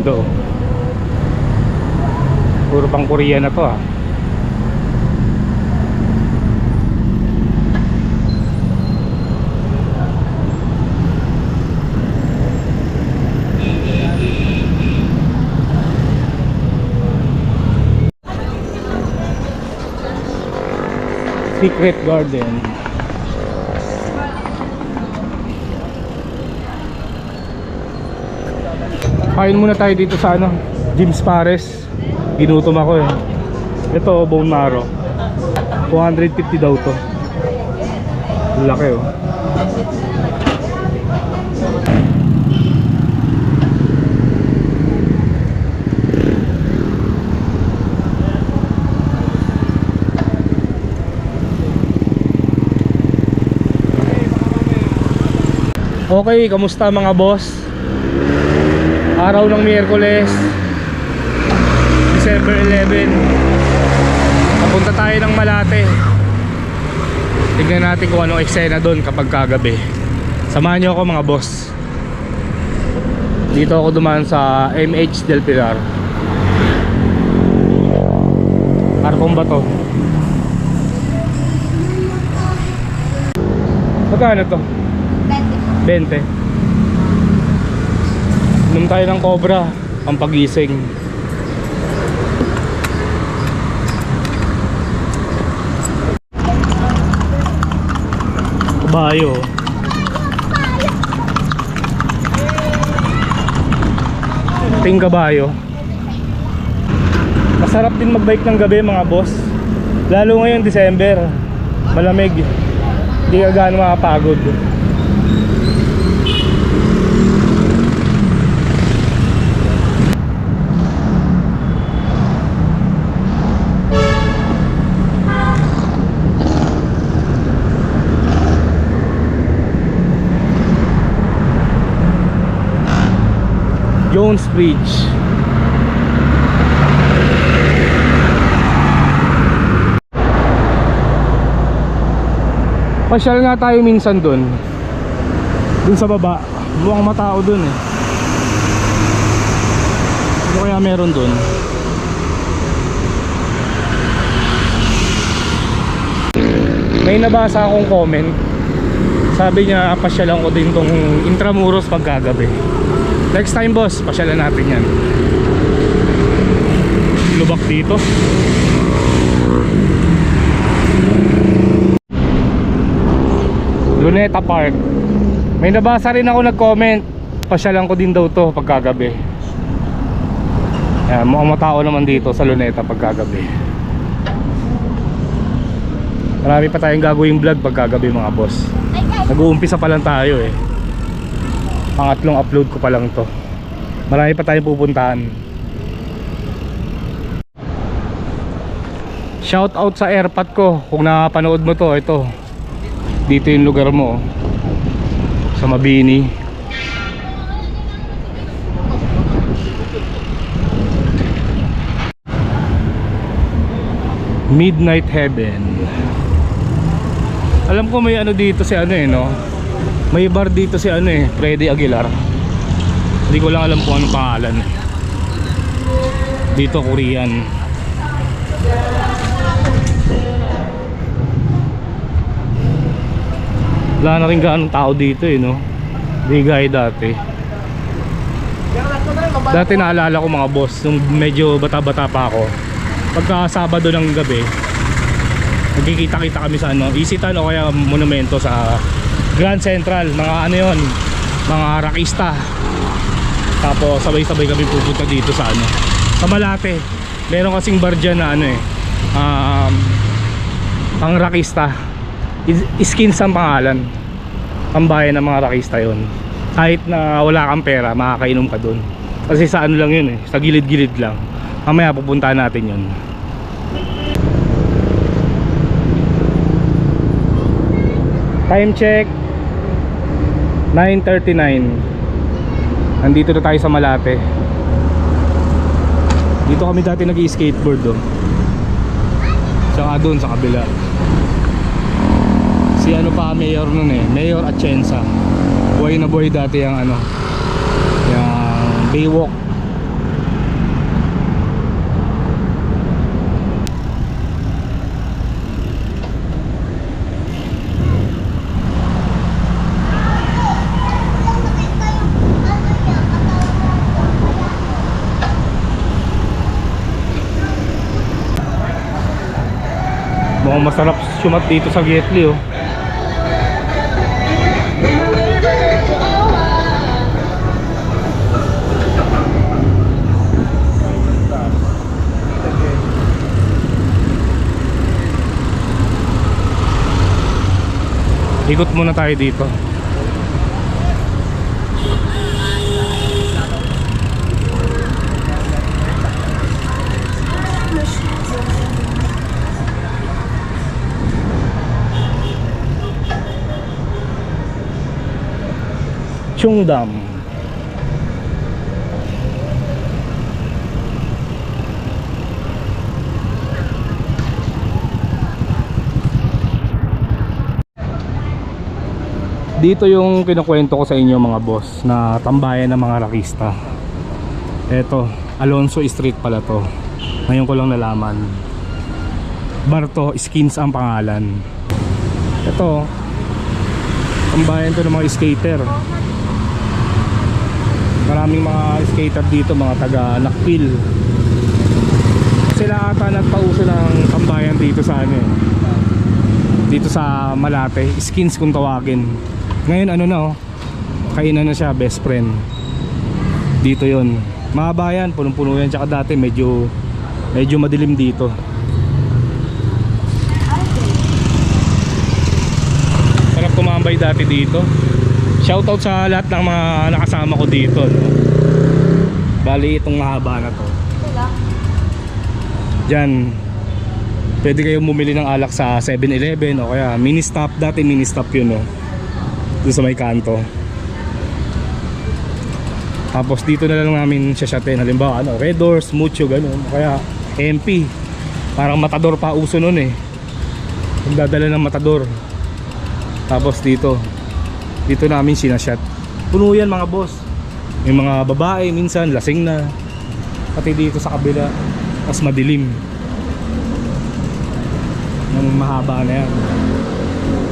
Nintendo. Puro pang Korea na to ah. Secret Garden. Kain muna tayo dito sa ano, Jim's Pares. Ginutom ako eh. Ito, bone marrow. 250 daw to. Laki oh. Okay, kamusta mga boss? Araw ng Miyerkules. December 11 Papunta tayo ng Malate. Tignan natin kung anong eksena doon kapag kagabi. Samahan nyo ako mga boss. Dito ako dumaan sa MH Del Pilar. Arkong ba to? Magkano to? 20 Inom tayo ng cobra Ang pagising. Kabayo Ting kabayo Masarap din magbike ng gabi mga boss. Lalo ngayon December Malamig. Hindi ka gaano makapagod Jones Bridge. Pasyal nga tayo minsan dun. Dun sa baba. Mukhang matao dun eh. Ano kaya meron dun? May nabasa akong comment. Sabi niya pasyalan ko din tong Intramuros pagkagabi Next time boss, pasyalan natin yan. Lubak dito. Luneta Park. May nabasa rin ako nag-comment. Pasyalan ko din daw to pagkagabi. Yan, mukhang matao naman dito sa Luneta pagkagabi. Marami pa tayong gagawing vlog pagkagabi mga boss. Nag-uumpisa pa lang tayo eh Pangatlong upload ko pa lang to. Marami pa tayong pupuntahan. Shout out sa airpot ko Kung nakapanood mo to. Ito Dito yung lugar mo oh. Sa Mabini. Midnight Heaven. Alam ko may ano dito si ano eh no May bar dito si ano eh Freddy Aguilar. Hindi ko lang alam kung anong pangalan. Dito Korean. Wala na rin gaanong tao dito eh no? Hindi gaya dati. Dati naalala ko mga boss Nung medyo bata-bata pa ako. Pagka Sabado ng gabi Nagkikita-kita kami sa ano Isitan o kaya monumento sa Grand Central Mga ano yon Mga rakista. Tapos sabay-sabay kami pupunta dito sa ano Sa Malate. Meron kasing bar dyan na ano eh um, Ang rakista. Is- Skins ang pangalan. Ang bayan ng mga rakista yon Kahit na wala kang pera Makakainom ka dun. Kasi sa ano lang yun eh Sa gilid-gilid lang. Mamaya pupuntahan natin yun. Time check 9.39 Nandito na tayo sa Malate. Dito kami dati nag-skateboard oh. Tsaka doon sa kabila. Si ano pa mayor nun eh. Mayor Atienza. Buhay na buhay dati yung ano Yung Baywalk masarap sumat dito sa Getli oh. Ikot muna tayo dito. Chungdam. Dito yung kinukwento ko sa inyo mga boss na tambayan ng mga rakista. Eto, Alonso Street pala to. Ngayon ko lang nalaman. Barto Skins ang pangalan. Ito, tambayan to ng mga skater. Maraming mga skater dito, mga taga Nakpil. Sila ata nagpauso ng tambayan dito sa ano eh. Dito sa Malate, skins kung tawagin. Ngayon ano na oh, kainan na siya, best friend. Dito yon Mahaba yan, punong-puno yan. Tsaka dati medyo, medyo madilim dito. Sarap tumambay dati dito. Shoutout sa lahat ng mga nakasama ko dito. No? Bali itong mahaba na to. Diyan, pwede kayong bumili ng alak sa 7-Eleven o kaya mini stop. Dati mini stop yun no. Doon sa may kanto. Tapos dito na lang namin siya shatin. Halimbawa, ano, Red Doors, Mucho, ganun. O Kaya MP. Parang matador pa uso nun eh. Magdadala ng matador. Tapos dito. Dito namin sinashot. Puno yan mga boss. May mga babae minsan, lasing na. Pati dito sa kabila. Mas madilim. Yung mahaba na yan.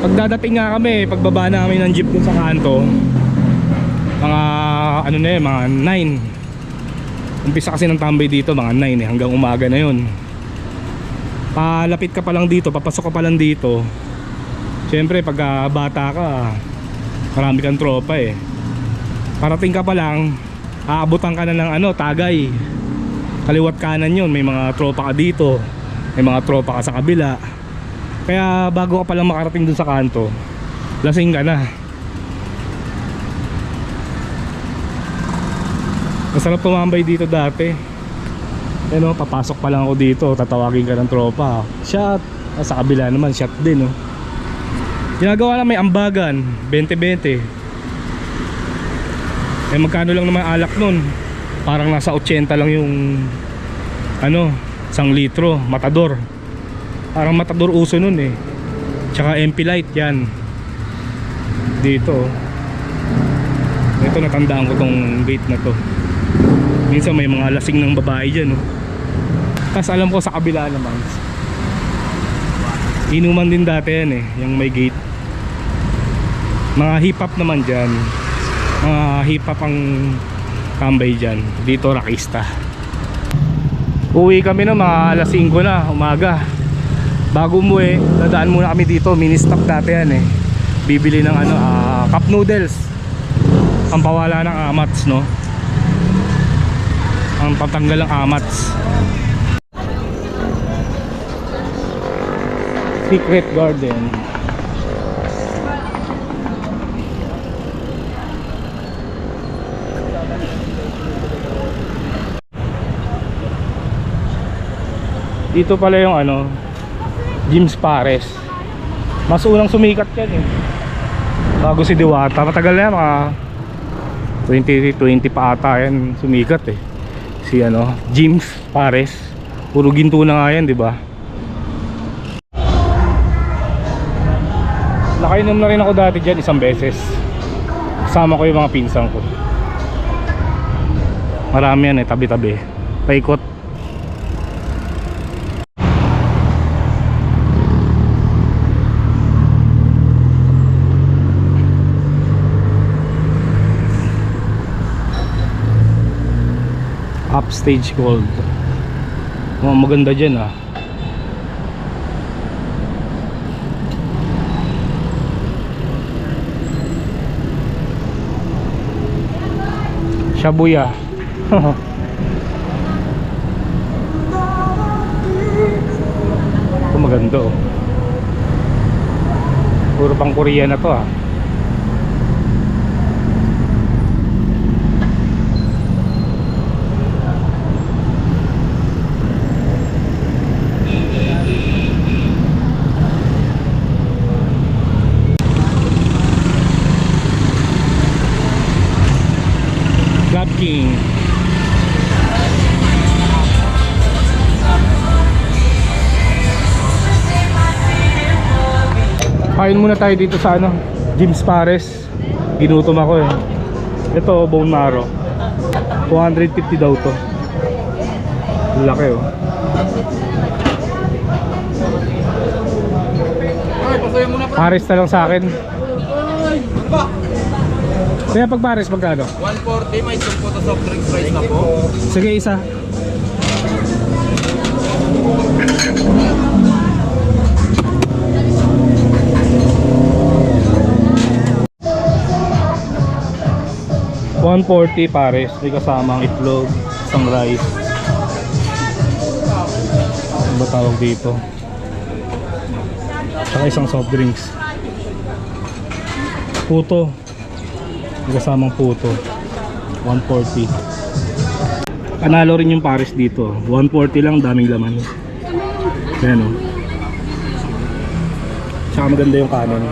Pagdadating nga kami, pagbaba namin ng jeep dun sa kanto, mga ano na yun, mga 9 umpisa kasi ng tambay dito mga 9 eh hanggang umaga na yun palapit ka pa lang dito papasok ka pa lang dito syempre pag ah, bata ka marami kang tropa eh parating ka pa lang aabutan ka na ng ano tagay kaliwat kanan yun may mga tropa ka dito may mga tropa ka sa kabila kaya bago ka pa lang makarating dun sa kanto lasing ka na Masarap tumambay dito dati. Ano, papasok pa lang ako dito, tatawagin ka ng tropa. Shot. Ah, Sa kabila naman, shot din, oh. Ginagawa na may ambagan, 20-20. Eh magkano lang naman alak nun? Parang nasa 80 lang yung ano, isang litro, matador. Parang matador uso nun eh. Tsaka MP light yan. Dito. oh. Ito natandaan ko tong gate na to. Minsan may mga lasing ng babae dyan no? Tapos alam ko sa kabila naman Inuman din dati yan eh Yung may gate Mga hip hop naman dyan. Mga hip hop ang tambay dyan. Dito rakista. Uwi kami na mga alas 5 na umaga. Bago umuwi Dadaan muna kami dito. Mini stop dati yan eh. Bibili ng ano ah, Cup noodles. Ang pawala ng amats no? Ang patanggal ng amats. Secret Garden Dito pala yung ano James Pares. Mas unang sumikat yan eh. Bago si Diwata. Matagal na yan mga 2020 pa ata yan sumikat eh. Si ano James Pares. Puro ginto na nga yan di ba? Nakainom na rin ako dati dyan isang beses. Kasama ko yung mga pinsan ko. Marami yan eh tabi tabi paikot upstage gold. Oh, maganda dyan ah. Shabuya. Ito maganda oh. Puro pang Korea na to ah. Kain muna tayo dito sa ano, Jim's Pares. Ginutom ako eh. Ito, bone marrow. 250 daw to. Laki oh. Pares na lang sa akin. Kaya pag Pares, magkano? 140, may sumpo to soft drinks price na po. Sige, isa. $140 pares, may kasamang itlog, isang rice. Ano ba tawag dito? Saka isang soft drinks. Puto. May kasamang puto. 140. Panalo rin yung pares dito. 140 lang, daming laman. Ayan o. Tsaka maganda yung kanon.